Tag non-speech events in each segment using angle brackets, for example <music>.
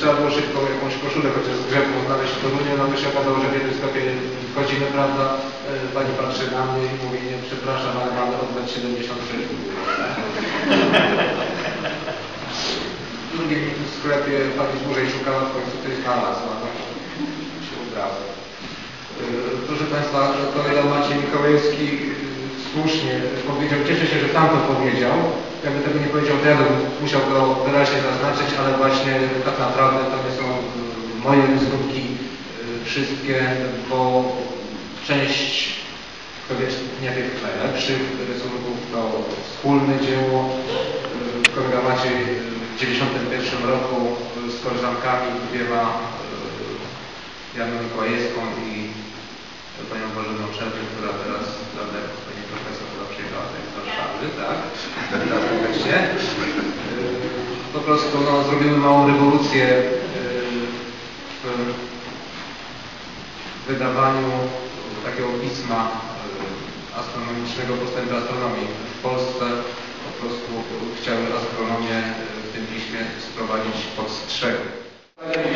trzeba było szybko jakąś koszulę chociaż z grzebką znaleźć no to się okazało, że w jednym sklepie wchodzimy, prawda, e, pani patrzy na mnie i mówi, nie, przepraszam, ale mamy oddać 76 W drugim sklepie pani dłużej szukała, w końcu coś znalazła, no i się udało. E, Proszę Państwa, kolega Maciej Mikołajewski słusznie powiedział, cieszę się, że Pan to powiedział. Jakby tego nie powiedział, to musiał to wyraźnie zaznaczyć, ale właśnie tak naprawdę to nie są e, moje rysunki e, wszystkie, bo część pewnie tych najlepszych rysunków to wspólne dzieło. E, Kolega Maciej w 1991 roku z koleżankami dwiema Janą Mikołajewską i panią Bożeną Czerwień, która teraz, prawda, jako pani profesor, która przyjechała tutaj z Warszawy, tak? Witam serdecznie. Yy, Po prostu no, zrobimy małą rewolucję yy, w wydawaniu takiego pisma yy, astronomicznego postępy astronomii. W Polsce po prostu chciały astronomię w tym piśmie sprowadzić pod strzechy.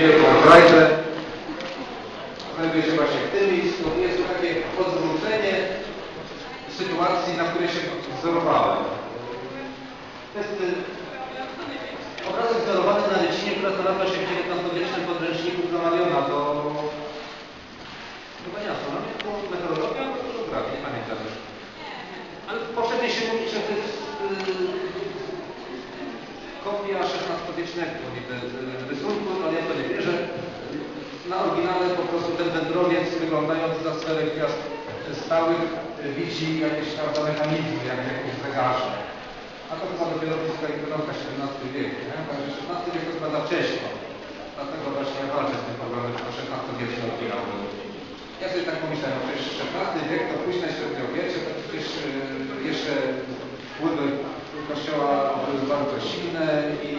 Wielką frajdę znajduje się właśnie w tym miejscu. Jest to takie odwrócenie na której się wzorowałem. To jest obrazek wzorowany na rycinie, która znalazła się w XIX-wiecznym podręczniku Flammariona do chyba nie astronomii, tylko meteorologii albo geografii, nie pamiętam już. Ale powszechnie się mówi, że to jest y, kopia XVI-wiecznego y, rysunku, ale ja to nie wierzę. Na oryginale po prostu ten wędrowiec wyglądając za sferę gwiazd stałych widzi jakieś prawda, mechanizmy, jak w jakimś zegarze. A to chyba dopiero fizyka i ekonomka XVII wieku. Nie? Także XVI wiek to chyba za wcześnie. Dlatego właśnie ja walczę z tym problemem, że XVI-wieczny oryginał był. Ja sobie tak pomyślałem, że przecież XVI wiek to późne średniowiecze, to przecież y, jeszcze wpływy Kościoła były bardzo silne i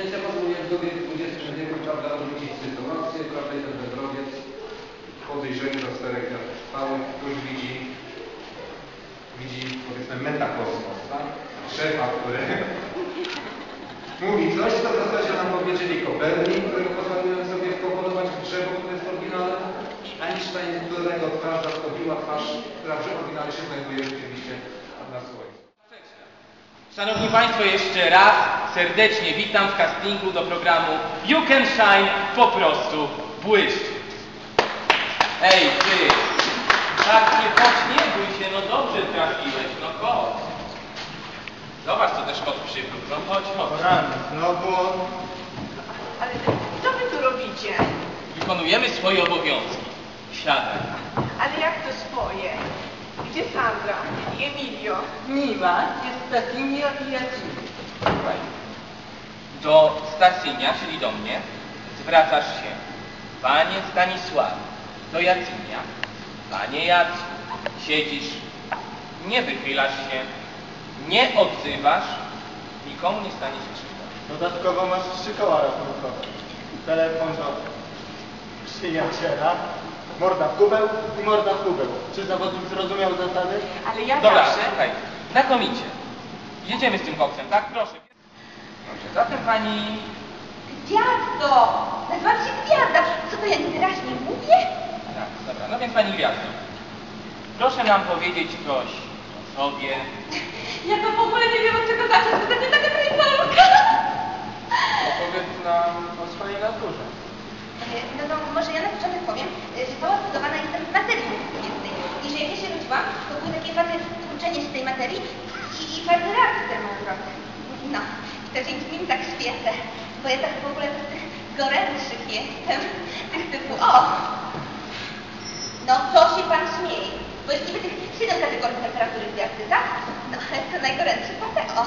Ja pozwoliłem w dobie XX wieku, prawda, odwrócić sytuację, prawda, i ten wędrowiec podejrzenie za czterech stałych już widzi, widzi powiedzmy metakosmos, tak? Szefa, który <laughs> mówi coś, co w zasadzie nam powiedzieli Kopernik, którego pozwoliłem sobie wkomponować w drzewo, które jest oryginalne, Einstein, którego twarz zastąpiła twarz, która w oryginale się znajduje rzeczywiście na Słońcu. Szanowni Państwo, jeszcze raz serdecznie witam w castingu do programu You Can Shine, po prostu błyszcz. Ej, ty, tak nie bój się, no dobrze trafiłeś, no chodź. Zobacz, co też kot przywrót, no chodź, chodź. Rany, znowu on. Ale co wy tu robicie? Wykonujemy swoje obowiązki. Siadaj. Ale jak to swoje? Gdzie Sandra i Emilio? Nie ma, jest jak i. Słuchaj. Do Stasynia, czyli do mnie, zwracasz się. Panie Stanisławie. Do Jacynia. Panie Jacu. Siedzisz. Nie wychylasz się. Nie odzywasz. Nikomu nie stanie się krzywda. Dodatkowo masz trzy koła rachunkowe. Telefon do przyjaciela, morda w kubeł i morda w kubeł. Czy zawodnik zrozumiał zasady? Ale ja Dobra, zawsze... słuchaj. Znakomicie. Jedziemy z tym koksem, tak? Proszę. Dobrze, zatem pani... Gwiazdo! Nazywam się Gwiazda. Co to ja niewyraźnie mówię? Tak, dobra. No więc pani Gwiazdo. Proszę nam powiedzieć coś o sobie, <laughs> Ja to w ogóle nie wiem od czego zacząć, bo to nie taka krajpolka. Opowiedz nam o swojej naturze. No, no, może ja na początek powiem, y, że cała zbudowana jestem z materii powiedznej. I że jak ja się rodziłam, to były takie fazy tłuczenie się tej materii i, i fazy reakcji termojądrowych. No, i to dzięki nim tak świecę, bo ja tak w ogóle z tych gorętszych jestem, tych typu, o! No, to się pan śmieje, bo jest niby tych siedem kategorii temperatury gwiazdy, tak? No, ale to najgorętszy pan tak, o.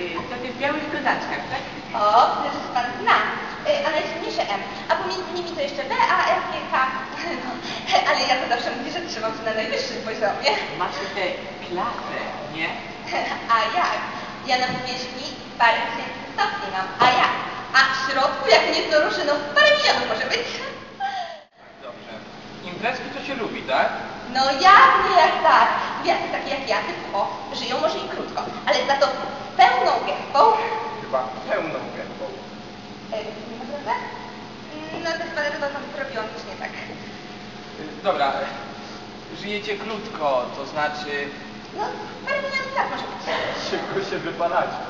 Y, To ty w białych kozaczkach, tak? O, przecież pan zna. Y, A najsilniejsze M. A pomiędzy nimi to jeszcze B, A, F, G, K. No, <laughs> ale ja to zawsze mówię, że trzymam się na najwyższym poziomie. Masz tę klasę, nie? <laughs> A jak? Ja na powierzchni parę tysięcy stopni mam. A jak? A w środku, jak nie to ruszy, no parę milionów może być. Dobrze. Imprezki to się lubi, tak? No jak nie jak tak? Gwiazdy takie jak ja, typu O, żyją może i krótko, ale za to pełną gębą. Chyba pełną gębą. E, Naprawdę? No to chyba dlatego tam zrobiłam już nie tak. Dobra, żyjecie krótko, to znaczy... No, parę minut tak może być. Szybko się wypalacie.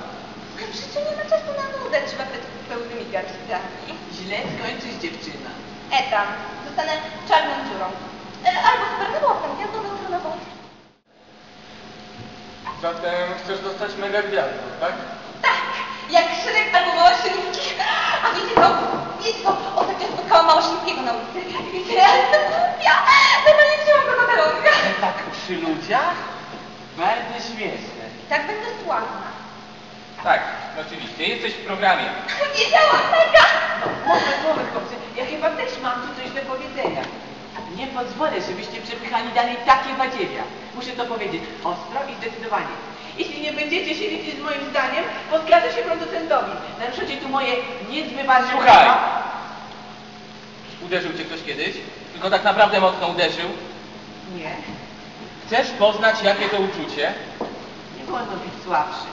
W życiu nie ma czasu na nudę, trzeba być pełnymi garściami. Źle skończysz dziewczyna. E tam, zostanę czarną dziurą. E, albo supernową, gwiazdą neutronową. Zatem chcesz dostać mega gwiazdę, tak? Tak, jak Szrek albo Małoszyński. A wiecie co? Wiecie co? Ostatnio spotkałam Małoszyńskiego na ulicy. I wiecie, ja jestem głupia. Normalnie wzięłam go do talonka. Tak przy ludziach? Bardzo śmieszne. I tak będę sławna. Tak, oczywiście, jesteś w programie. <laughs> Wiedziałam, mega! Moment, moment, chłopcy. Ja chyba też mam tu coś do powiedzenia. Nie pozwolę, żebyście przepychali dalej takie badziewia. Muszę to powiedzieć ostro i zdecydowanie. Jeśli nie będziecie się liczyć z moim zdaniem, podskażę się producentowi. Naruszacie tu moje niezbywalne Słuchaj! prawa. Uderzył cię ktoś kiedyś? Tylko tak naprawdę mocno uderzył? Nie, Chcesz poznać, jakie to uczucie? nie wolno być słabszy.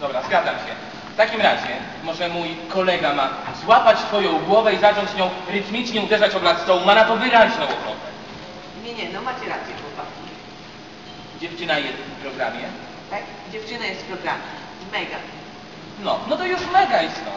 Dobra, zgadzam się. W takim razie, może mój kolega ma złapać twoją głowę i zacząć nią rytmicznie uderzać o blat stołu. Ma na to wyraźną ochotę. Nie, nie, no macie rację, chłopaki. Dziewczyna jest w programie. Tak? Dziewczyna jest w programie. Mega. No, no to już mega istotne.